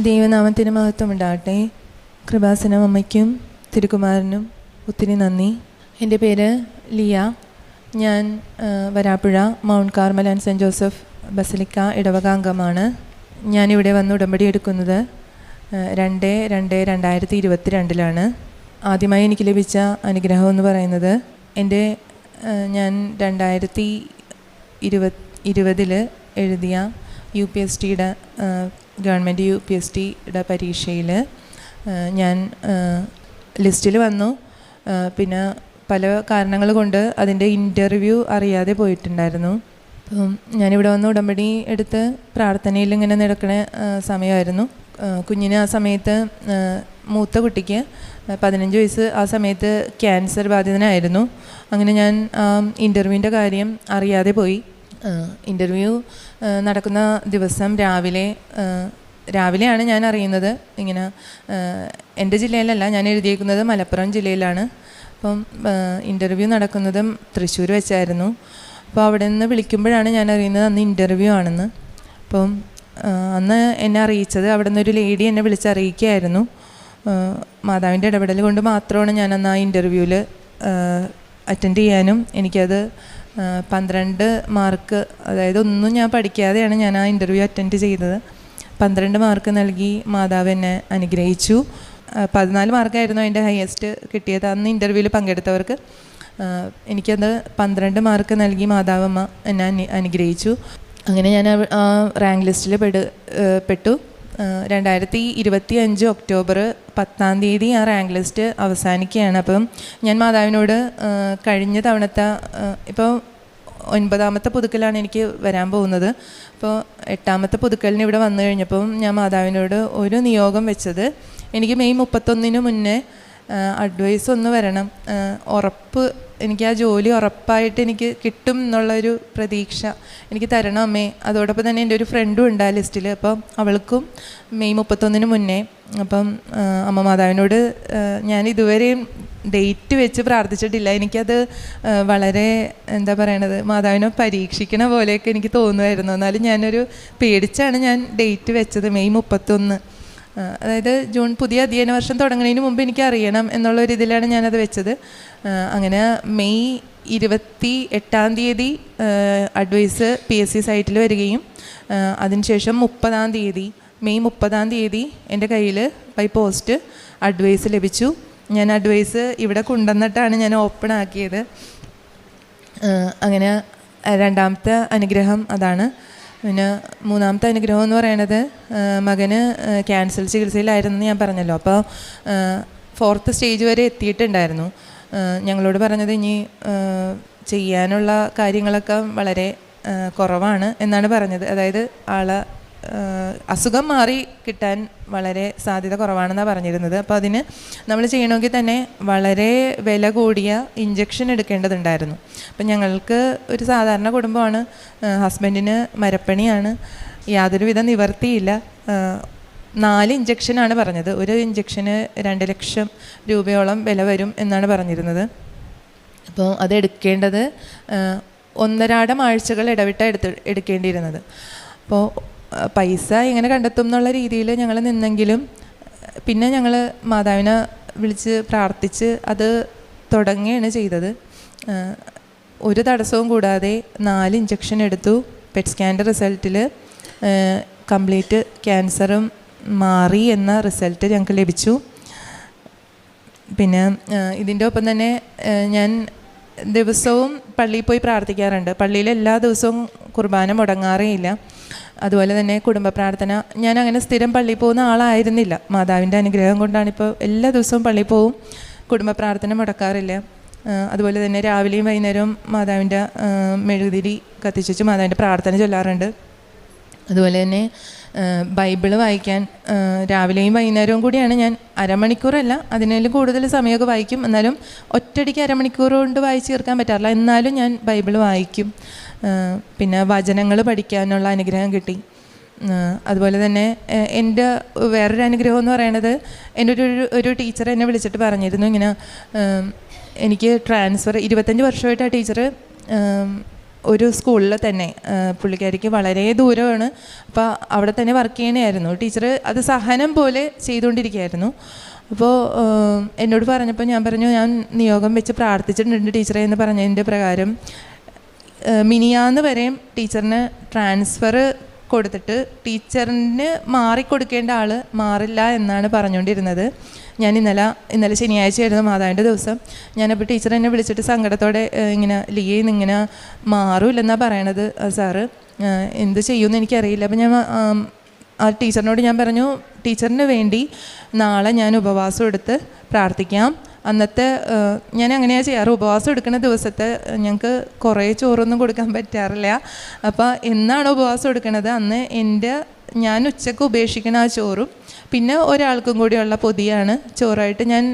ദൈവനാമത്തിന് മഹത്വം ഉണ്ടാകട്ടെ. കൃപാസനം അമ്മയ്ക്കും തിരുകുമാരനും ഒത്തിരി നന്ദി. എന്റെ പേര് ലിയ. ഞാൻ Varapuzha Mount Carmel and saint Joseph basilica ഇടവകാംഗമാണ്. ഞാനിവിടെ വന്ന് ഉടമ്പടി എടുക്കുന്നത് രണ്ട് രണ്ട് രണ്ടായിരത്തി ഇരുപത്തി രണ്ടിലാണ് ആദ്യമായി എനിക്ക് ലഭിച്ച അനുഗ്രഹം എന്ന് പറയുന്നത് എന്റെ ഞാൻ രണ്ടായിരത്തി ഇരുപത് ഇരുപതിൽ എഴുതിയ യു പി എസ് ടിയുടെ ഗവൺമെന്റ് യു പി എസ് ടിയുടെ പരീക്ഷയിൽ ഞാൻ ലിസ്റ്റിൽ വന്നു. പിന്നെ പല കാരണങ്ങൾ കൊണ്ട് അതിന്റെ ഇന്റർവ്യൂ അറിയാതെ പോയിട്ടുണ്ടായിരുന്നു. അപ്പം ഞാനിവിടെ വന്ന് ഉടമ്പടി എടുത്ത് പ്രാർത്ഥനയിൽ ഇങ്ങനെ നടക്കുന്ന സമയമായിരുന്നു. കുഞ്ഞിന് ആ സമയത്ത് മൂത്ത കുട്ടിക്ക് പതിനഞ്ച് വയസ്സ് ആ സമയത്ത് ക്യാൻസർ ബാധിതനായിരുന്നു. അങ്ങനെ ഞാൻ ഇന്റർവ്യൂവിന്റെ കാര്യം അറിയാതെ പോയി. ഇന്റർവ്യൂ നടക്കുന്ന ദിവസം രാവിലെ രാവിലെയാണ് ഞാൻ അറിയുന്നത്. ഇങ്ങനെ എന്റെ ജില്ലയിലല്ല ഞാൻ എഴുതിയേക്കുന്നത് മലപ്പുറം ജില്ലയിലാണ്. അപ്പം ഇന്റർവ്യൂ നടക്കുന്നതും തൃശ്ശൂർ വെച്ചായിരുന്നു. അപ്പോൾ അവിടെ നിന്ന് വിളിക്കുമ്പോഴാണ് ഞാൻ അറിയുന്നത് അന്ന് ഇന്റർവ്യൂ ആണെന്ന്. അപ്പം അന്ന് എന്നെ അറിയിച്ചത് അവിടെ നിന്നൊരു ലേഡി എന്നെ വിളിച്ചറിയിക്കുകയായിരുന്നു. മാതാവിന്റെ ഇടപെടൽ കൊണ്ട് മാത്രമാണ് ഞാൻ അന്ന് ആ ഇന്റർവ്യൂവിൽ അറ്റൻഡ് ചെയ്യാനും എനിക്കത് പന്ത്രണ്ട് മാർക്ക് അതായത് ഒന്നും ഞാൻ പഠിക്കാതെയാണ് ഞാൻ ആ ഇന്റർവ്യൂ അറ്റൻഡ് ചെയ്തത്. പന്ത്രണ്ട് മാർക്ക് നൽകി മാതാവ് എന്നെ അനുഗ്രഹിച്ചു. പതിനാല് മാർക്കായിരുന്നു അതിന്റെ ഹയസ്റ്റ് കിട്ടിയത്. അന്ന് ഇന്റർവ്യൂവിൽ പങ്കെടുത്തവർക്ക് എനിക്കത് പന്ത്രണ്ട് മാർക്ക് നൽകി മാതാവമ്മ എന്നെ അനു അനുഗ്രഹിച്ചു. അങ്ങനെ ഞാൻ ആ റാങ്ക് ലിസ്റ്റിൽ പെടു പെട്ടു. രണ്ടായിരത്തി ഇരുപത്തി അഞ്ച് ഒക്ടോബർ പത്താം തീയതി ആ റാങ്ക് ലിസ്റ്റ് അവസാനിക്കുകയാണ്. അപ്പം ഞാൻ മാതാവിനോട് കഴിഞ്ഞ തവണത്തെ ഇപ്പോൾ ഒൻപതാമത്തെ പുതുക്കലാണ് എനിക്ക് വരാൻ പോകുന്നത്. അപ്പോൾ എട്ടാമത്തെ പുതുക്കലിന് ഇവിടെ വന്നു കഴിഞ്ഞപ്പം ഞാൻ മാതാവിനോട് ഒരു നിയോഗം വെച്ചത് എനിക്ക് മെയ് മുപ്പത്തൊന്നിന് മുന്നേ അഡ്വൈസ് ഒന്ന് വരണം. ഉറപ്പ് എനിക്ക് ആ ജോലി ഉറപ്പായിട്ട് എനിക്ക് കിട്ടും എന്നുള്ളൊരു പ്രതീക്ഷ എനിക്ക് തരണം അമ്മേ. അതോടൊപ്പം തന്നെ എന്റെ ഒരു ഫ്രണ്ടും ഉണ്ട് ആ ലിസ്റ്റിൽ അപ്പം അവൾക്കും മെയ് മുപ്പത്തൊന്നിന് മുന്നേ അപ്പം അമ്മ മാതാവിനോട് ഞാൻ ഇതുവരെയും ഡേറ്റ് വെച്ച് പ്രാർത്ഥിച്ചിട്ടില്ല. എനിക്കത് വളരെ എന്താ പറയണത് മാതാവിനെ പരീക്ഷിക്കണ പോലെയൊക്കെ എനിക്ക് തോന്നുമായിരുന്നു എന്നാലും ഞാനൊരു പേടിച്ചാണ് ഞാൻ ഡേറ്റ് വെച്ചത് മെയ് മുപ്പത്തൊന്ന്. അതായത് ജൂൺ പുതിയ അധ്യയന വർഷം തുടങ്ങുന്നതിന് മുമ്പ് എനിക്ക് അറിയണം എന്നുള്ള ഒരു ഇതിലാണ് ഞാനത് വെച്ചത്. അങ്ങനെ മെയ് ഇരുപത്തി എട്ടാം തീയതി അഡ്വൈസ് പി എസ് സി സൈറ്റിൽ വരികയും അതിനുശേഷം മുപ്പതാം തീയതി മെയ് മുപ്പതാം തീയതി എന്റെ കയ്യിൽ ബൈ പോസ്റ്റ് അഡ്വൈസ് ലഭിച്ചു. ഞാൻ അഡ്വൈസ് ഇവിടെ കൊണ്ടുവന്നിട്ടാണ് ഞാൻ ഓപ്പൺ ആക്കിയത്. അങ്ങനെ രണ്ടാമത്തെ അനുഗ്രഹം അതാണ്. പിന്നെ മൂന്നാമത്തെ അനുഗ്രഹം എന്ന് പറയണത് മകന് ക്യാൻസർ ചികിത്സയിലായിരുന്നു ഞാൻ പറഞ്ഞല്ലോ. അപ്പോൾ ഫോർത്ത് സ്റ്റേജ് വരെ എത്തിയിട്ടുണ്ടായിരുന്നു. ഞങ്ങളോട് പറഞ്ഞത് ഇനി ചെയ്യാനുള്ള കാര്യങ്ങളൊക്കെ വളരെ കുറവാണ് എന്നാണ് പറഞ്ഞത്. അതായത് ആളെ അസുഖം മാറി കിട്ടാൻ വളരെ സാധ്യത കുറവാണെന്നാണ് പറഞ്ഞിരുന്നത്. അപ്പോൾ അതിന് നമ്മൾ ചെയ്യണമെങ്കിൽ തന്നെ വളരെ വില കൂടിയ ഇഞ്ചക്ഷൻ എടുക്കേണ്ടതുണ്ടായിരുന്നു. അപ്പം ഞങ്ങൾക്ക് ഒരു സാധാരണ കുടുംബമാണ്. ഹസ്ബൻഡിന് മരപ്പണിയാണ്. യാതൊരുവിധ നിവർത്തിയില്ല. നാല് ഇഞ്ചക്ഷനാണ് പറഞ്ഞത്. ഒരു ഇഞ്ചക്ഷന് രണ്ട് ലക്ഷം രൂപയോളം വില വരും എന്നാണ് പറഞ്ഞിരുന്നത്. അപ്പോൾ അതെടുക്കേണ്ടത് ഒന്നരാടം ആഴ്ചകൾ ഇടവിട്ട എടുത്ത് എടുക്കേണ്ടിയിരുന്നത്. അപ്പോൾ പൈസ എങ്ങനെ കണ്ടെത്തും എന്നുള്ള രീതിയിൽ ഞങ്ങൾ നിന്നെങ്കിലും പിന്നെ ഞങ്ങൾ മാതാവിനെ വിളിച്ച് പ്രാർത്ഥിച്ച് അത് തുടങ്ങുകയാണ് ചെയ്തത്. ഒരു തടസ്സവും കൂടാതെ നാല് ഇഞ്ചക്ഷൻ എടുത്തു. പെറ്റ് സ്കാന്റെ റിസൾട്ടിൽ കംപ്ലീറ്റ് ക്യാൻസറും മാറി എന്ന റിസൾട്ട് ഞങ്ങൾക്ക് ലഭിച്ചു. പിന്നെ ഇതിന്റെ ഒപ്പം തന്നെ ഞാൻ ദിവസവും പള്ളിയിൽ പോയി പ്രാർത്ഥിക്കാറുണ്ട്. പള്ളിയിൽ എല്ലാ ദിവസവും കുർബാന മുടങ്ങാറേയില്ല അതുപോലെ തന്നെ കുടുംബ പ്രാർത്ഥന. ഞാൻ അങ്ങനെ സ്ഥിരം പള്ളിയിൽ പോകുന്ന ആളായിരുന്നില്ല. മാതാവിന്റെ അനുഗ്രഹം കൊണ്ടാണ് ഇപ്പോൾ എല്ലാ ദിവസവും പള്ളിയിൽ പോവും. കുടുംബ പ്രാർത്ഥന മുടക്കാറില്ല. അതുപോലെ തന്നെ രാവിലെയും വൈകുന്നേരവും മാതാവിന്റെ മെഴുകുതിരി കത്തിച്ചു മാതാവിന്റെ പ്രാർത്ഥന ചൊല്ലാറുണ്ട്. അതുപോലെ തന്നെ ബൈബിൾ വായിക്കാൻ രാവിലെയും വൈകുന്നേരവും കൂടിയാണ് ഞാൻ അരമണിക്കൂറല്ല അതിനേലും കൂടുതൽ സമയമൊക്കെ വായിക്കും. എന്നാലും ഒറ്റയടിക്ക് അരമണിക്കൂർ കൊണ്ട് വായിച്ച് തീർക്കാൻ പറ്റാറില്ല. എന്നാലും ഞാൻ ബൈബിൾ വായിക്കും. പിന്നെ വചനങ്ങൾ പഠിക്കാനുള്ള അനുഗ്രഹം കിട്ടി. അതുപോലെ തന്നെ എന്റെ വേറൊരു അനുഗ്രഹം എന്ന് പറയണത് എന്റെ ഒരു ഒരു- ടീച്ചർ എന്നെ വിളിച്ചിട്ട് പറഞ്ഞിരുന്നു ഇങ്ങനെ എനിക്ക് ട്രാൻസ്ഫർ ഇരുപത്തഞ്ച് വർഷമായിട്ട് ആ ടീച്ചർ ഒരു സ്കൂളിൽ തന്നെ പുള്ളിക്കാരിക്ക് വളരെ ദൂരമാണ്. അപ്പോൾ അവിടെ തന്നെ വർക്ക് ചെയ്യണമായിരുന്നു ടീച്ചർ അത് സഹനം പോലെ ചെയ്തുകൊണ്ടിരിക്കുകയായിരുന്നു. അപ്പോൾ എന്നോട് പറഞ്ഞപ്പോൾ ഞാൻ പറഞ്ഞു ഞാൻ നിയോഗം വെച്ച് പ്രാർത്ഥിച്ചിട്ടുണ്ട് ടീച്ചറെ എന്ന് പറഞ്ഞതിന്റെ പ്രകാരം മിനിയാന്ന് വരെയും ടീച്ചറിന് ട്രാൻസ്ഫർ കൊടുത്തിട്ട് ടീച്ചറിന് മാറിക്കൊടുക്കേണ്ട ആൾ മാറില്ല എന്നാണ് പറഞ്ഞുകൊണ്ടിരുന്നത്. ഞാൻ ഇന്നലെ ഇന്നലെ ശനിയാഴ്ചയായിരുന്നു മാതാവിന്റെ ദിവസം. ഞാനപ്പോൾ ടീച്ചർ എന്നെ വിളിച്ചിട്ട് സങ്കടത്തോടെ ഇങ്ങനെ ലീയിൽ ഇങ്ങനെ മാറൂലെന്നാണ് പറയണത് സാറ്. എന്ത് ചെയ്യുമെന്ന് എനിക്കറിയില്ല. അപ്പം ഞാൻ ആ ടീച്ചറിനോട് ഞാൻ പറഞ്ഞു ടീച്ചറിന് വേണ്ടി നാളെ ഞാൻ ഉപവാസം എടുത്ത് പ്രാർത്ഥിക്കാം. അന്നത്തെ ഞാൻ അങ്ങനെയാണ് ചെയ്യാറ്. ഉപവാസം എടുക്കുന്ന ദിവസത്തെ ഞങ്ങൾക്ക് കുറേ ചോറൊന്നും കൊടുക്കാൻ പറ്റാറില്ല. അപ്പോൾ എന്നാണ് ഉപവാസം എടുക്കുന്നത് അന്ന് എന്റെ ഞാൻ ഉച്ചയ്ക്ക് ഉപേക്ഷിക്കുന്ന ആ ചോറും പിന്നെ ഒരാൾക്കും കൂടിയുള്ള പൊതിയാണ് ചോറായിട്ട് ഞാൻ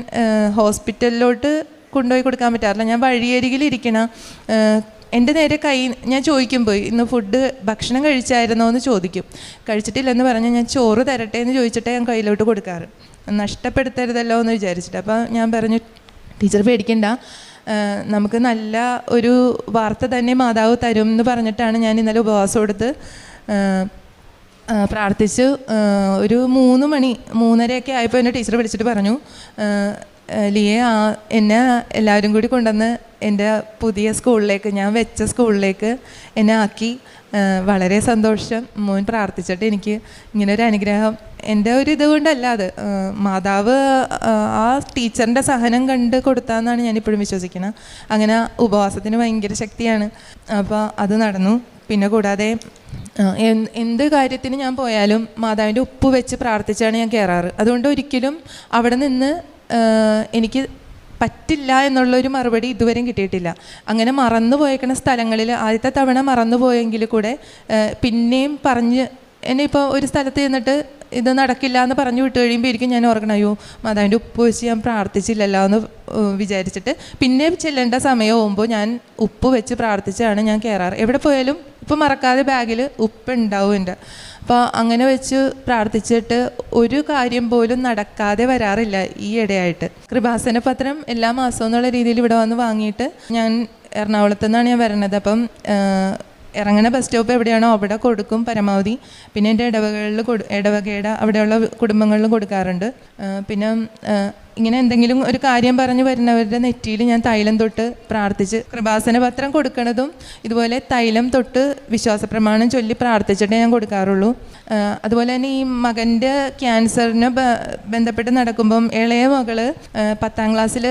ഹോസ്പിറ്റലിലോട്ട് കൊണ്ടുപോയി കൊടുക്കാൻ പറ്റാറില്ല. ഞാൻ വഴിയരികിൽ ഇരിക്കണ എന്റെ നേരെ കൈ ഞാൻ ചോദിക്കും പോയി ഇന്ന് ഫുഡ് ഭക്ഷണം കഴിച്ചായിരുന്നോ? എന്ന് ചോദിക്കും. കഴിച്ചിട്ടില്ലെന്ന് പറഞ്ഞാൽ ഞാൻ ചോറ് തരട്ടെ? എന്ന് ചോദിച്ചിട്ടേ ഞാൻ കയ്യിലോട്ട് കൊടുക്കാറ്. നഷ്ടപ്പെടുത്തരുതല്ലോ എന്ന് വിചാരിച്ചിട്ട്. അപ്പോൾ ഞാൻ പറഞ്ഞു ടീച്ചർ പേടിക്കണ്ട. നമുക്ക് നല്ല ഒരു വാർത്ത തന്നെ മാതാവ് തരും എന്ന് പറഞ്ഞിട്ടാണ് ഞാൻ ഇന്നലെ ഉപവാസം എടുത്ത് പ്രാർത്ഥിച്ച് ഒരു മൂന്ന് മണി മൂന്നരയൊക്കെ ആയപ്പോൾ എന്നെ ടീച്ചർ വിളിച്ചിട്ട് പറഞ്ഞു ലിയെ ആ എന്നെ എല്ലാവരും കൂടി കൊണ്ടുവന്ന് എന്റെ പുതിയ സ്കൂളിലേക്ക് ഞാൻ വെച്ച സ്കൂളിലേക്ക് എന്നെ ആക്കി. വളരെ സന്തോഷം. മോൻ പ്രാർത്ഥിച്ചിട്ട് എനിക്ക് ഇങ്ങനെ ഒരു അനുഗ്രഹം. എന്റെ ഒരു ഇത് കൊണ്ടല്ല അത്. മാതാവ് ആ, ടീച്ചറിന്റെ സഹനം കണ്ട് കൊടുത്താന്നാണ് ഞാനിപ്പോഴും വിശ്വസിക്കുന്നത് അങ്ങനെ ഉപവാസത്തിന് ഭയങ്കര ശക്തിയാണ്. അപ്പോൾ അത് നടന്നു. പിന്നെ കൂടാതെ എന്ത് കാര്യത്തിന് ഞാൻ പോയാലും മാതാവിന്റെ ഉപ്പ് വെച്ച് പ്രാർത്ഥിച്ചാണ് ഞാൻ കയറാറ്. അതുകൊണ്ട് ഒരിക്കലും അവിടെ നിന്ന് എനിക്ക് പറ്റില്ല എന്നുള്ളൊരു മറുപടി ഇതുവരെയും കിട്ടിയിട്ടില്ല. അങ്ങനെ മറന്നു പോയേക്കുന്ന സ്ഥലങ്ങളിൽ ആദ്യത്തെ തവണ മറന്നു പോയെങ്കിൽ കൂടെ പിന്നെയും പറഞ്ഞ് എന്നെ ഇപ്പോൾ ഒരു സ്ഥലത്ത് ചെന്നിട്ട് ഇത് നടക്കില്ല എന്ന് പറഞ്ഞു വിട്ട് കഴിയുമ്പോഴേക്കും ഞാൻ ഓർക്കണം അയ്യോ മാതാവിന്റെ ഉപ്പ് വെച്ച് ഞാൻ പ്രാർത്ഥിച്ചില്ലല്ലോ എന്ന് വിചാരിച്ചിട്ട് പിന്നെ ചെല്ലേണ്ട സമയമാകുമ്പോൾ ഞാൻ ഉപ്പ് വെച്ച് പ്രാർത്ഥിച്ചാണ് ഞാൻ കയറാറ് എവിടെ പോയാലും ഉപ്പ് മറക്കാതെ ബാഗിൽ ഉപ്പ് ഉണ്ടാവും എന്റെ. അപ്പോൾ അങ്ങനെ വെച്ച് പ്രാർത്ഥിച്ചിട്ട് ഒരു കാര്യം പോലും നടക്കാതെ വരാറില്ല ഈ ഇടയായിട്ട്. കൃപാസന പത്രം എല്ലാ മാസവും എന്നുള്ള രീതിയിൽ ഇവിടെ വന്ന് വാങ്ങിയിട്ട് ഞാൻ എറണാകുളത്ത് നിന്നാണ് ഞാൻ വരണത് അപ്പം ഇറങ്ങുന്ന ബസ് സ്റ്റോപ്പ് എവിടെയാണോ അവിടെ കൊടുക്കും പരമാവധി. പിന്നെ എന്റെ ഇടവകളിൽ കൊടു ഇടവകയുടെ അവിടെയുള്ള കുടുംബങ്ങളിലും കൊടുക്കാറുണ്ട്. പിന്നെ ഇങ്ങനെ എന്തെങ്കിലും ഒരു കാര്യം പറഞ്ഞു വരുന്നവരുടെ നെറ്റിയിൽ ഞാൻ തൈലം തൊട്ട് പ്രാർത്ഥിച്ച് കൃപാസന പത്രം കൊടുക്കുന്നതും ഇതുപോലെ തൈലം തൊട്ട് വിശ്വാസ പ്രമാണം ചൊല്ലി പ്രാർത്ഥിച്ചിട്ടേ ഞാൻ കൊടുക്കാറുള്ളൂ. അതുപോലെ തന്നെ ഈ മകന്റെ ക്യാൻസറിന് ബന്ധപ്പെട്ട് നടക്കുമ്പം ഇളയ മകൾ പത്താം ക്ലാസ്സിൽ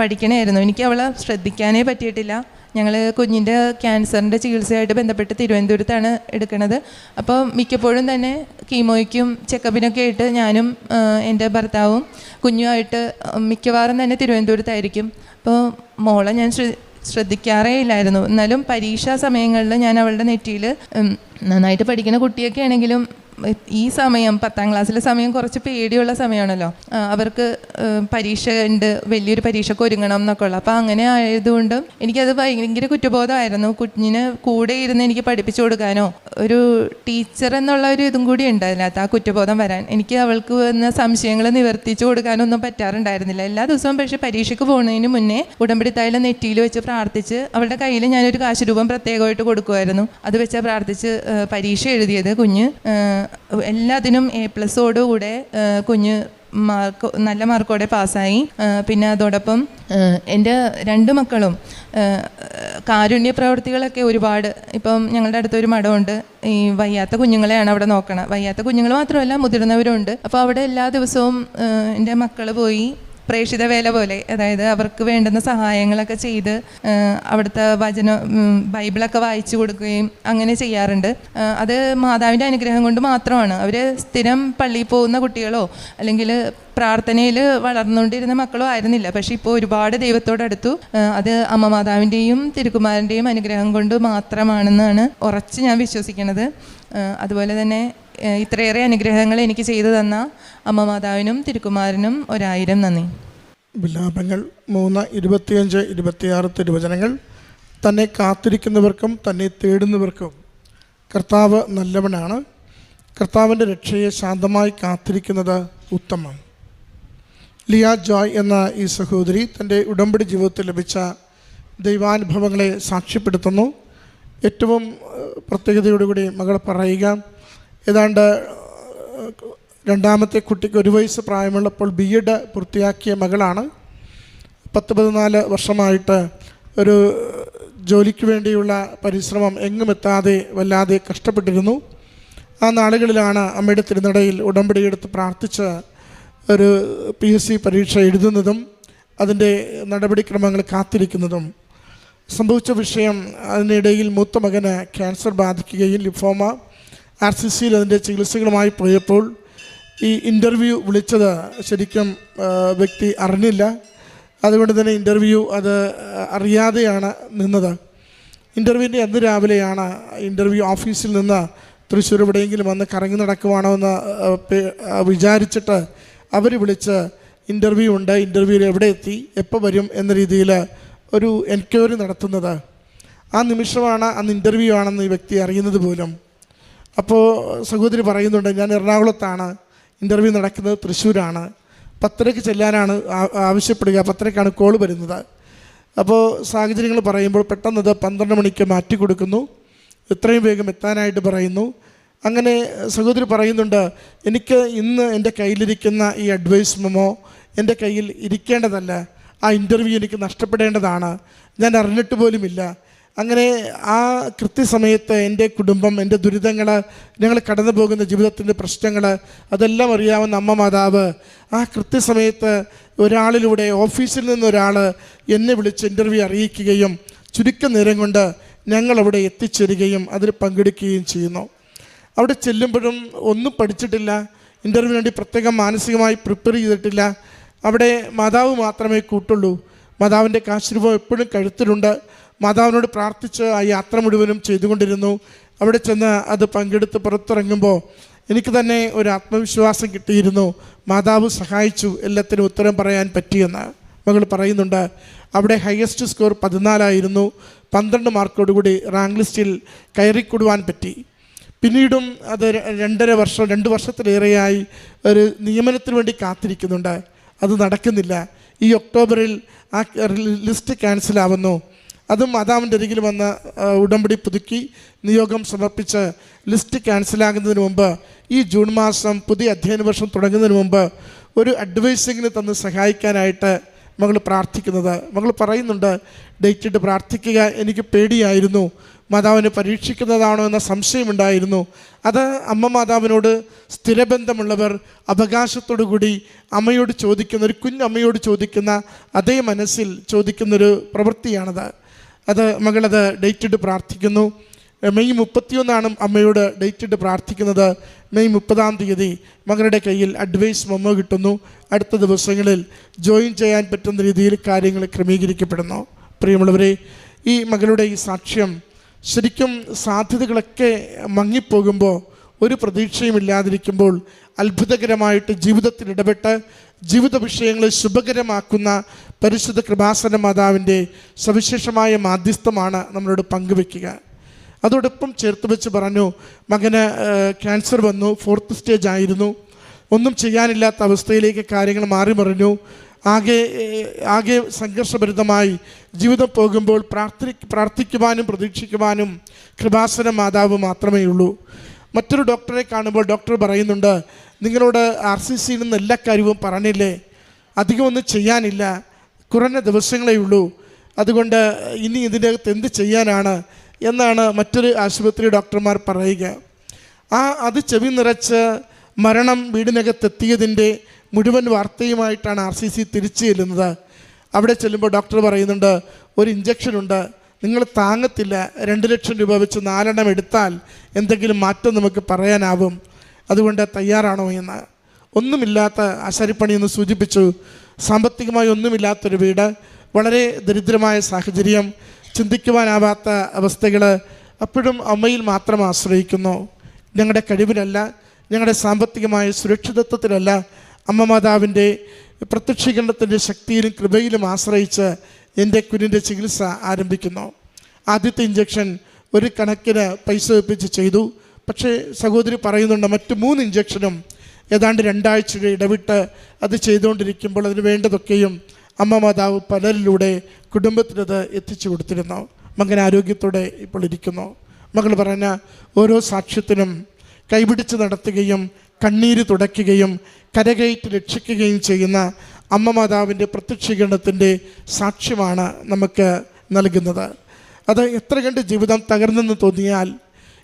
പഠിക്കണമായിരുന്നു എനിക്ക് അവളെ ശ്രദ്ധിക്കാനേ പറ്റിയിട്ടില്ല. ഞങ്ങൾ കുഞ്ഞിന്റെ ക്യാൻസറിന്റെ ചികിത്സയായിട്ട് ബന്ധപ്പെട്ട് തിരുവനന്തപുരത്താണ് എടുക്കുന്നത് അപ്പോൾ മിക്കപ്പോഴും തന്നെ കീമോയ്ക്കും ചെക്കപ്പിനൊക്കെ ആയിട്ട് ഞാനും എന്റെ ഭർത്താവും കുഞ്ഞുമായിട്ട് മിക്കവാറും തന്നെ തിരുവനന്തപുരത്തായിരിക്കും. അപ്പോൾ മോളെ ഞാൻ ശ്രദ്ധ ശ്രദ്ധിക്കാറേ ഇല്ലായിരുന്നു. എന്നാലും പരീക്ഷാ സമയങ്ങളിൽ ഞാൻ അവളുടെ നെറ്റിയിൽ നന്നായിട്ട് പഠിക്കുന്ന കുട്ടിയൊക്കെ ആണെങ്കിലും ഈ സമയം പത്താം ക്ലാസ്സിലെ സമയം കുറച്ച് പേടിയുള്ള സമയമാണല്ലോ. അവർക്ക് പരീക്ഷ ഉണ്ട് വലിയൊരു പരീക്ഷയ്ക്ക് ഒരുങ്ങണം എന്നൊക്കെ ഉള്ളു. അപ്പോൾ അങ്ങനെ ആയതുകൊണ്ട് എനിക്കത് ഭയങ്കര കുറ്റബോധമായിരുന്നു. കുഞ്ഞിന് കൂടെ ഇരുന്ന് എനിക്ക് പഠിപ്പിച്ചു കൊടുക്കാനോ ഒരു ടീച്ചർ എന്നുള്ള ഒരു ഇതും കൂടി ഉണ്ട് അതിനകത്ത് ആ കുറ്റബോധം വരാൻ. എനിക്ക് അവൾക്ക് വന്ന സംശയങ്ങൾ നിവർത്തിച്ചു കൊടുക്കാനൊന്നും പറ്റാറുണ്ടായിരുന്നില്ല. എല്ലാ ദിവസവും പക്ഷേ പരീക്ഷയ്ക്ക് പോകുന്നതിന് മുന്നേ ഉടമ്പടി തൈലം നെറ്റിയിൽ വെച്ച് പ്രാർത്ഥിച്ച് അവളുടെ കയ്യിൽ ഞാനൊരു കാശ് രൂപം പ്രത്യേകമായിട്ട് കൊടുക്കുമായിരുന്നു. അത് വെച്ചാൽ പ്രാർത്ഥിച്ച് പരീക്ഷ എഴുതിയത് കുഞ്ഞ്. എല്ലാത്തിനും എ പ്ലസോടുകൂടെ കുഞ്ഞ് മാർക്ക് നല്ല മാർക്കോടെ പാസ്സായി. പിന്നെ അതോടൊപ്പം എന്റെ രണ്ട് മക്കളും കാരുണ്യ പ്രവർത്തികളൊക്കെ ഒരുപാട്. ഇപ്പം ഞങ്ങളുടെ അടുത്തൊരു മഠമുണ്ട്. ഈ വയ്യാത്ത കുഞ്ഞുങ്ങളെയാണ് അവിടെ നോക്കണം. വയ്യാത്ത കുഞ്ഞുങ്ങൾ മാത്രമല്ല മുതിർന്നവരും ഉണ്ട് അപ്പോൾ അവിടെ എല്ലാ ദിവസവും എന്റെ മക്കൾ പോയി പ്രേക്ഷിത വേല പോലെ അതായത് അവർക്ക് വേണ്ടുന്ന സഹായങ്ങളൊക്കെ ചെയ്ത് അവിടുത്തെ വചന ബൈബിളൊക്കെ വായിച്ചു കൊടുക്കുകയും അങ്ങനെ ചെയ്യാറുണ്ട്. അത് മാതാവിന്റെ അനുഗ്രഹം കൊണ്ട് മാത്രമാണ്. അവർ സ്ഥിരം പള്ളിയിൽ പോകുന്ന കുട്ടികളോ അല്ലെങ്കിൽ പ്രാർത്ഥനയിൽ വളർന്നുകൊണ്ടിരുന്ന മക്കളും ആയിരുന്നില്ല. പക്ഷേ ഇപ്പോൾ ഒരുപാട് ദൈവത്തോടടുത്തു അത് അമ്മ മാതാവിന്റെയും തിരുക്കുമാരന്റെയും അനുഗ്രഹം കൊണ്ട് മാത്രമാണെന്നാണ് ഉറച്ച് ഞാൻ വിശ്വസിക്കുന്നത്. അതുപോലെ തന്നെ ഇത്രയേറെ അനുഗ്രഹങ്ങൾ എനിക്ക് ചെയ്തു തന്ന അമ്മ മാതാവിനും തിരുക്കുമാരനും ഒരായിരം നന്ദി. വിലാപങ്ങൾ മൂന്ന് ഇരുപത്തിയഞ്ച് ഇരുപത്തിയാറ് തിരുവചനങ്ങൾ. തന്നെ കാത്തിരിക്കുന്നവർക്കും തന്നെ തേടുന്നവർക്കും കർത്താവ് നല്ലവനാണ്. കർത്താവിന്റെ രക്ഷയെ ശാന്തമായി കാത്തിരിക്കുന്നത് ഉത്തമം. ലിയ ജോയ് എന്ന ഈ സഹോദരി തന്റെ ഉടമ്പടി ജീവിതത്തിൽ ലഭിച്ച ദൈവാനുഭവങ്ങളെ സാക്ഷ്യപ്പെടുത്തുന്നു. ഏറ്റവും പ്രത്യേകതയോടുകൂടി മകൾ പറയുക ഏതാണ്ട് രണ്ടാമത്തെ കുട്ടിക്ക് ഒരു വയസ്സ് പ്രായമുള്ളപ്പോൾ ബി എഡ് പൂർത്തിയാക്കിയ മകളാണ്. പത്ത് പതിനാല് വർഷമായിട്ട് ഒരു ജോലിക്ക് വേണ്ടിയുള്ള പരിശ്രമം എങ്ങും എത്താതെ വല്ലാതെ കഷ്ടപ്പെട്ടിരുന്നു. ആ നാളുകളിലാണ് അമ്മയുടെ തിരുനടയിൽ ഉടമ്പടിയെടുത്ത് പ്രാർത്ഥിച്ച് ഒരു പി എസ് സി പരീക്ഷ എഴുതുന്നതും അതിന്റെ നടപടിക്രമങ്ങൾ കാത്തിരിക്കുന്നതും സംഭവിച്ച വിഷയം അതിനിടയിൽ മൂത്ത മകന് ക്യാൻസർ ബാധിക്കുകയും ലിഫോമ ആർ സി സിയിൽ അതിന്റെ ചികിത്സകളുമായി പോയപ്പോൾ ഈ ഇന്റർവ്യൂ വിളിച്ചത് ശരിക്കും വ്യക്തി അറിഞ്ഞില്ല. അതുകൊണ്ട് തന്നെ ഇന്റർവ്യൂ അത് അറിയാതെയാണ് നിന്നത്. ഇന്റർവ്യൂവിന്റെ അന്ന് രാവിലെയാണ് ഇന്റർവ്യൂ ഓഫീസിൽ നിന്ന് തൃശ്ശൂർ എവിടെയെങ്കിലും വന്ന് കറങ്ങി നടക്കുവാണോ എന്ന് വിചാരിച്ചിട്ട് അവർ വിളിച്ച് ഇന്റർവ്യൂ ഉണ്ട്. ഇന്റർവ്യൂവിൽ എവിടെ എത്തി എപ്പോൾ വരും എന്ന രീതിയിൽ ഒരു എൻക്വയറി നടത്തുന്നത്. ആ നിമിഷമാണ് അന്ന് ഇന്റർവ്യൂ ആണെന്ന് ഈ വ്യക്തി അറിയുന്നത് പോലും. അപ്പോൾ സഹോദരി പറയുന്നുണ്ട് ഞാൻ എറണാകുളത്താണ്. ഇന്റർവ്യൂ നടക്കുന്നത് തൃശ്ശൂരാണ്. പത്തരയ്ക്ക് ചെല്ലാനാണ് ആവശ്യപ്പെടുക. പത്തരയ്ക്കാണ് കോൾ വരുന്നത്. അപ്പോൾ സാഹചര്യങ്ങൾ പറയുമ്പോൾ പെട്ടെന്നത് പന്ത്രണ്ട് മണിക്ക് മാറ്റി കൊടുക്കുന്നു എത്രയും വേഗം എത്താനായിട്ട് പറയുന്നു. അങ്ങനെ സഹോദരി പറയുന്നുണ്ട് എനിക്ക് ഇന്ന് എന്റെ കയ്യിലിരിക്കുന്ന ഈ അഡ്വൈസ് മെമോ എന്റെ കയ്യിൽ ഇരിക്കേണ്ടതല്ല. ആ ഇന്റർവ്യൂ എനിക്ക് നഷ്ടപ്പെടേണ്ടതാണ്. ഞാൻ അറിഞ്ഞിട്ട് പോലുമില്ല അങ്ങനെ ആ കൃത്യസമയത്ത് എന്റെ കുടുംബം എന്റെ ദുരിതങ്ങൾ ഞങ്ങൾ കടന്നു പോകുന്ന ജീവിതത്തിന്റെ പ്രശ്നങ്ങൾ അതെല്ലാം അറിയാവുന്ന അമ്മ മാതാവ് ആ കൃത്യസമയത്ത് ഒരാളിലൂടെ ഓഫീസിൽ നിന്നൊരാൾ എന്നെ വിളിച്ച് ഇന്റർവ്യൂ അറിയിക്കുകയും ചുരുക്കം നേരം കൊണ്ട് ഞങ്ങളവിടെ എത്തിച്ചേരുകയും അതിൽ പങ്കെടുക്കുകയും ചെയ്യുന്നു. അവിടെ ചെല്ലുമ്പോഴും ഒന്നും പഠിച്ചിട്ടില്ല. ഇന്റർവ്യൂ വേണ്ടി പ്രത്യേകം മാനസികമായി പ്രിപ്പയർ ചെയ്തിട്ടില്ല. അവിടെ മാതാവ് മാത്രമേ കൂട്ടുള്ളൂ. മാതാവിന്റെ കാശ്രൂപം എപ്പോഴും കഴുത്തിലുണ്ട്. മാതാവിനോട് പ്രാർത്ഥിച്ച് ആ യാത്ര മുഴുവനും ചെയ്തുകൊണ്ടിരുന്നു. അവിടെ ചെന്ന് അത് പങ്കെടുത്ത് പുറത്തിറങ്ങുമ്പോൾ എനിക്ക് തന്നെ ഒരു ആത്മവിശ്വാസം കിട്ടിയിരുന്നു. മാതാവ് സഹായിച്ചു. എല്ലാത്തിനും ഉത്തരം പറയാൻ പറ്റിയെന്ന് മകൾ പറയുന്നുണ്ട്. അവിടെ ഹയസ്റ്റ് സ്കോർ പതിനാലായിരുന്നു. പന്ത്രണ്ട് മാർക്കോടുകൂടി റാങ്ക് ലിസ്റ്റിൽ കയറിക്കൊടുവാൻ പറ്റി. പിന്നീടും അത് രണ്ടര വർഷം രണ്ട് വർഷത്തിലേറെയായി ഒരു നിയമനത്തിന് വേണ്ടി കാത്തിരിക്കുന്നുണ്ട്. അത് നടക്കുന്നില്ല. ഈ ഒക്ടോബറിൽ ആ ലിസ്റ്റ് ക്യാൻസലാവുന്നു. അതും മാതാവിന്റെ അരികിൽ വന്ന ഉടമ്പടി പുതുക്കി നിയോഗം സമർപ്പിച്ച് ലിസ്റ്റ് ക്യാൻസലാകുന്നതിന് മുമ്പ് ഈ ജൂൺ മാസം പുതിയ അധ്യയന വർഷം തുടങ്ങുന്നതിന് മുമ്പ് ഒരു അഡ്വൈസിങ്ങിന് തന്ന് സഹായിക്കാനായിട്ട് മകൾ പ്രാർത്ഥിക്കുന്നത്. മകൾ പറയുന്നുണ്ട് ഡേറ്റിട്ട് പ്രാർത്ഥിക്കുക എനിക്ക് പേടിയായിരുന്നു. മാതാവിനെ പരീക്ഷിക്കുന്നതാണോ എന്ന സംശയമുണ്ടായിരുന്നു. അത് അമ്മ മാതാവിനോട് സ്ഥിരബന്ധമുള്ളവർ കൂടി അമ്മയോട് ചോദിക്കുന്ന ഒരു കുഞ്ഞമ്മയോട് ചോദിക്കുന്ന അതേ മനസ്സിൽ ചോദിക്കുന്നൊരു പ്രവൃത്തിയാണത്. അത് മകളത് ഡേറ്റിട്ട് പ്രാർത്ഥിക്കുന്നു. മെയ് മുപ്പത്തിയൊന്നാണ് അമ്മയോട് ഡേറ്റ് ഇട്ട് പ്രാർത്ഥിക്കുന്നത്. മെയ് മുപ്പതാം തീയതി മകളുടെ കയ്യിൽ അഡ്വൈസ് മെമ്മോ കിട്ടുന്നു. അടുത്ത ദിവസങ്ങളിൽ ജോയിൻ ചെയ്യാൻ പറ്റുന്ന രീതിയിൽ കാര്യങ്ങൾ ക്രമീകരിക്കപ്പെടുന്നു. പ്രിയമുള്ളവരെ ഈ മകളുടെ ഈ സാക്ഷ്യം ശരിക്കും സാധ്യതകളൊക്കെ മങ്ങിപ്പോകുമ്പോൾ ഒരു പ്രതീക്ഷയും ഇല്ലാതിരിക്കുമ്പോൾ അത്ഭുതകരമായിട്ട് ജീവിതത്തിൽ ഇടപെട്ട് ജീവിത വിഷയങ്ങളെ ശുഭകരമാക്കുന്ന പരിശുദ്ധ കൃപാസന മാതാവിന്റെ സവിശേഷമായ മാധ്യസ്ഥമാണ് നമ്മളോട് പങ്കുവെക്കുക അതോടൊപ്പം ചേർത്ത് വെച്ച് പറഞ്ഞു മകന് ക്യാൻസർ വന്നു ഫോർത്ത് സ്റ്റേജ് ആയിരുന്നു. ഒന്നും ചെയ്യാനില്ലാത്ത അവസ്ഥയിലേക്ക് കാര്യങ്ങൾ മാറി മറിഞ്ഞു. ആകെ ആകെ സംഘർഷഭരിതമായി. ജീവിതം പോകുമ്പോൾ പ്രാർത്ഥി പ്രാർത്ഥിക്കുവാനും പ്രതീക്ഷിക്കുവാനും കൃപാസന മാതാവ് മാത്രമേ ഉള്ളൂ മറ്റൊരു ഡോക്ടറെ കാണുമ്പോൾ ഡോക്ടർ പറയുന്നുണ്ട് നിങ്ങളോട് ആർ സി സിയിൽ നിന്ന് എല്ലാ കാര്യവും പറഞ്ഞില്ലേ? അധികമൊന്നും ചെയ്യാനില്ല. കുറഞ്ഞ ദിവസങ്ങളേ ഉള്ളൂ. അതുകൊണ്ട് ഇനി ഇതിന്റെ അകത്ത് എന്ത് ചെയ്യാനാണ്? എന്നാണ് മറ്റൊരു ആശുപത്രി ഡോക്ടർമാർ പറയുക. ആ അത് ചെവി നിറച്ച് മരണം വീടിനകത്തെത്തിയതിന്റെ മുഴുവൻ വാർത്തയുമായിട്ടാണ് ആർ സി സി തിരിച്ചു ചെല്ലുന്നത്. അവിടെ ചെല്ലുമ്പോൾ ഡോക്ടർ പറയുന്നുണ്ട് ഒരു ഇഞ്ചക്ഷൻ ഉണ്ട്. നിങ്ങൾ താങ്ങത്തില്ല. രണ്ട് ലക്ഷം രൂപ വെച്ച് നാലെണ്ണം എടുത്താൽ എന്തെങ്കിലും മാറ്റം നമുക്ക് പറയാനാവും. അതുകൊണ്ട് തയ്യാറാണോ എന്ന്. ഒന്നുമില്ലാത്ത ആശാരിപ്പണി എന്ന് സൂചിപ്പിച്ചു. സാമ്പത്തികമായി ഒന്നുമില്ലാത്തൊരു വീട്. വളരെ ദരിദ്രമായ സാഹചര്യം. ചിന്തിക്കുവാനാവാത്ത അവസ്ഥകൾ അപ്പോഴും അമ്മയിൽ മാത്രം ആശ്രയിക്കുന്നു. ഞങ്ങളുടെ കഴിവിലല്ല ഞങ്ങളുടെ സാമ്പത്തികമായ സുരക്ഷിതത്വത്തിലല്ല അമ്മ മാതാവിന്റെ പ്രത്യക്ഷീകരണത്തിന്റെ ശക്തിയിലും കൃപയിലും ആശ്രയിച്ച് എന്റെ കുഞ്ഞിന്റെ ചികിത്സ ആരംഭിക്കുന്നു. ആദ്യത്തെ ഇഞ്ചക്ഷൻ ഒരു കണക്കിന് പൈസ വെപ്പിച്ച് ചെയ്തു. പക്ഷേ സഹോദരി പറയുന്നുണ്ട് മറ്റ് മൂന്ന് ഇഞ്ചക്ഷനും ഏതാണ്ട് രണ്ടാഴ്ചയുടെ ഇടവിട്ട് അത് ചെയ്തുകൊണ്ടിരിക്കുമ്പോൾ അതിന് വേണ്ടതൊക്കെയും അമ്മ മാതാവ് പലരിലൂടെ കുടുംബത്തിനത് എത്തിച്ചു കൊടുത്തിരുന്നു. മകൻ ആരോഗ്യത്തോടെ ഇപ്പോൾ ഇരിക്കുന്നു. മകൾ പറഞ്ഞ ഓരോ സാക്ഷ്യത്തിനും കൈപിടിച്ച് നടത്തുകയും കണ്ണീര് തുടയ്ക്കുകയും കരകയറ്റി രക്ഷിക്കുകയും ചെയ്യുന്ന അമ്മ മാതാവിന്റെ പ്രത്യക്ഷീകരണത്തിന്റെ സാക്ഷ്യമാണ് നമുക്ക് നൽകുന്നത്. അത് എത്ര കണ്ട് ജീവിതം തകർന്നെന്ന് തോന്നിയാൽ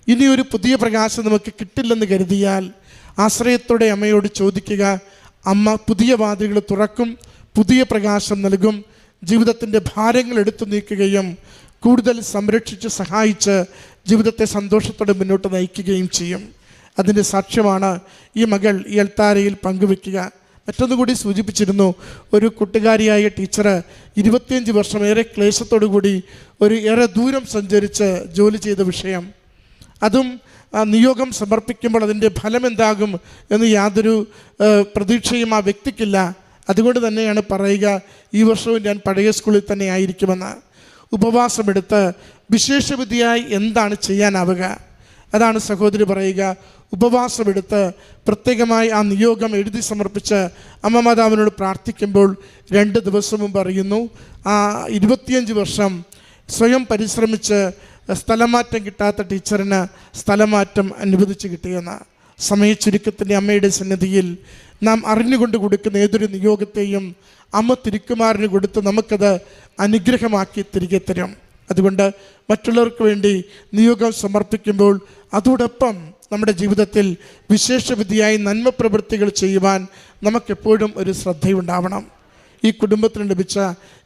ഇനി ഒരു പുതിയ പ്രകാശം നമുക്ക് കിട്ടില്ലെന്ന് കരുതിയാൽ ആശ്രയത്തോടെ അമ്മയോട് ചോദിക്കുക അമ്മ പുതിയ വാതിലുകൾ തുറക്കും പുതിയ പ്രകാശം നൽകും. ജീവിതത്തിന്റെ ഭാരങ്ങൾ എടുത്തു നീക്കുകയും കൂടുതൽ സംരക്ഷിച്ച് സഹായിച്ച് ജീവിതത്തെ സന്തോഷത്തോടെ മുന്നോട്ട് നയിക്കുകയും ചെയ്യും. അതിന്റെ സാക്ഷ്യമാണ് ഈ മകൾ ഈ എൽത്താരയിൽ പങ്കുവെക്കുക മറ്റൊന്നു കൂടി സൂചിപ്പിച്ചിരുന്നു ഒരു കൂട്ടുകാരിയായ ടീച്ചർ ഇരുപത്തിയഞ്ച് വർഷം ഏറെ ക്ലേശത്തോടു കൂടി ഒരു ഏറെ ദൂരം സഞ്ചരിച്ച് ജോലി ചെയ്ത വിഷയം. അതും നിയോഗം സമർപ്പിക്കുമ്പോൾ അതിന്റെ ഫലം എന്താകും എന്ന് യാതൊരു പ്രതീക്ഷയും ആ വ്യക്തിക്കില്ല. അതുകൊണ്ട് തന്നെയാണ് പറയുക ഈ വർഷവും ഞാൻ പഴയ സ്കൂളിൽ തന്നെ ആയിരിക്കുമെന്ന്. ഉപവാസമെടുത്ത് വിശേഷബുദ്ധിയായി എന്താണ് ചെയ്യാനാവുക? അതാണ് സഹോദരി പറയുക ഉപവാസമെടുത്ത് പ്രത്യേകമായി ആ നിയോഗം എഴുതി സമർപ്പിച്ച് അമ്മ മാതാവിനോട് പ്രാർത്ഥിക്കുമ്പോൾ രണ്ട് ദിവസം മുമ്പ് അറിയുന്നു ആ ഇരുപത്തിയഞ്ച് വർഷം സ്വയം പരിശ്രമിച്ച് സ്ഥലമാറ്റം കിട്ടാത്ത ടീച്ചറിന് സ്ഥലമാറ്റം അനുവദിച്ച് കിട്ടിയെന്ന്. സമയച്ചുരുക്കത്തിന്റെ അമ്മയുടെ സന്നിധിയിൽ നാം അറിഞ്ഞുകൊണ്ട് കൊടുക്കുന്ന ഏതൊരു നിയോഗത്തെയും അമ്മ തിരുക്കുമാറിന് കൊടുത്ത് നമുക്കത് അനുഗ്രഹമാക്കി തിരികെ തരും. അതുകൊണ്ട് മറ്റുള്ളവർക്ക് വേണ്ടി നിയോഗം സമർപ്പിക്കുമ്പോൾ അതോടൊപ്പം നമ്മുടെ ജീവിതത്തിൽ വിശേഷവിധിയായി നന്മ പ്രവൃത്തികൾ ചെയ്യുവാൻ നമുക്കെപ്പോഴും ഒരു ശ്രദ്ധയുണ്ടാവണം. ഈ കുടുംബത്തിന് ലഭിച്ച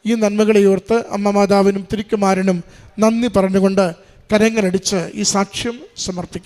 ഈ നന്മകളെ ഓർത്ത് അമ്മ മാതാവിനും തിരുക്കുമാരനും നന്ദി പറഞ്ഞുകൊണ്ട് കരങ്ങളടിച്ച് ഈ സാക്ഷ്യം സമർപ്പിക്കും.